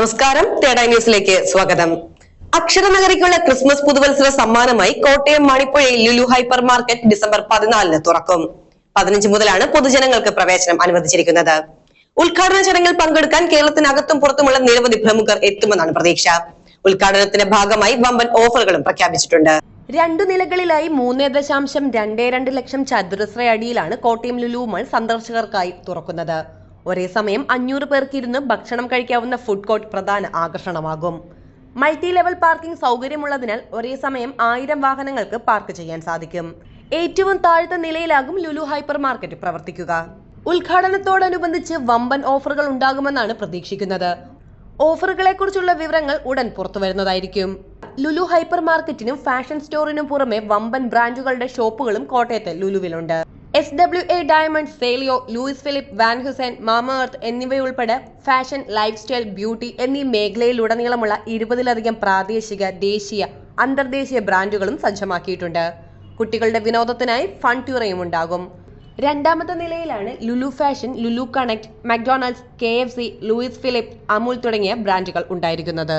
നമസ്കാരം. തേട ന്യൂസിലേക്ക് സ്വാഗതം. അക്ഷരനഗരിക്കുള്ള ക്രിസ്മസ് പുതുവത്സര സമ്മാനമായി കോട്ടയം മണിപ്പുഴയിൽ ലുലു ഹൈപ്പർ മാർക്കറ്റ് ഡിസംബർ പതിനാലിന് തുറക്കും. പതിനഞ്ച് മുതലാണ് പൊതുജനങ്ങൾക്ക് പ്രവേശനം അനുവദിച്ചിരിക്കുന്നത്. ഉദ്ഘാടന ചടങ്ങിൽ പങ്കെടുക്കാൻ കേരളത്തിനകത്തും പുറത്തുമുള്ള നിരവധി പ്രമുഖർ എത്തുമെന്നാണ് പ്രതീക്ഷ. ഉദ്ഘാടനത്തിന്റെ ഭാഗമായി വമ്പൻ ഓഫറുകളും പ്രഖ്യാപിച്ചിട്ടുണ്ട്. രണ്ടു നിലകളിലായി മൂന്ന് ദശാംശം രണ്ടേ രണ്ട് ലക്ഷം ചതുരശ്ര അടിയിലാണ് കോട്ടയം ലുലു മാൾ സന്ദർശകർക്കായി തുറക്കുന്നത്. ഒരേ സമയം അഞ്ഞൂറ് പേർക്ക് ഇരുന്ന് ഭക്ഷണം കഴിക്കാവുന്ന ഫുഡ് കോർട്ട് പ്രധാന ആകർഷണമാകും. മൾട്ടി ലെവൽ പാർക്കിംഗ് സൗകര്യമുള്ളതിനാൽ ഒരേ സമയം ആയിരം വാഹനങ്ങൾക്ക് പാർക്ക് ചെയ്യാൻ സാധിക്കും. ഏറ്റവും താഴ്ത്ത നിലയിലാകും ലുലു ഹൈപ്പർ മാർക്കറ്റ് പ്രവർത്തിക്കുക. ഉദ്ഘാടനത്തോടനുബന്ധിച്ച് വമ്പൻ ഓഫറുകൾ ഉണ്ടാകുമെന്നാണ് പ്രതീക്ഷിക്കുന്നത്. ഓഫറുകളെക്കുറിച്ചുള്ള വിവരങ്ങൾ ഉടൻ പുറത്തുവരുന്നതായിരിക്കും. ലുലു ഹൈപ്പർ മാർക്കറ്റിനും ഫാഷൻ സ്റ്റോറിനും പുറമെ വമ്പൻ ബ്രാൻഡുകളുടെ ഷോപ്പുകളും കോട്ടയത്ത് ലുലുവിലുണ്ട്. S W A diamond Celio Louis Philippe Van Heusen Mamaearth എന്നിവയുൾപ്പെടെ ഫാഷൻ ലൈഫ് സ്റ്റൈൽ ബ്യൂട്ടി എന്നീ മേഖലയിലുടനീളമുള്ള ഇരുപതിലധികം പ്രാദേശിക ദേശീയ അന്തർദേശീയ ബ്രാൻഡുകളും സജ്ജമാക്കിയിട്ടുണ്ട്. കുട്ടികളുടെ വിനോദത്തിനായി ഫൺ ട്യൂറയും ഉണ്ടാകും. രണ്ടാമത്തെ നിലയിലാണ് Lulu fashion Lulu connect McDonald's K F C Louis Philippe Amul തുടങ്ങിയ ബ്രാൻഡുകൾ ഉണ്ടായിരിക്കുന്നത്.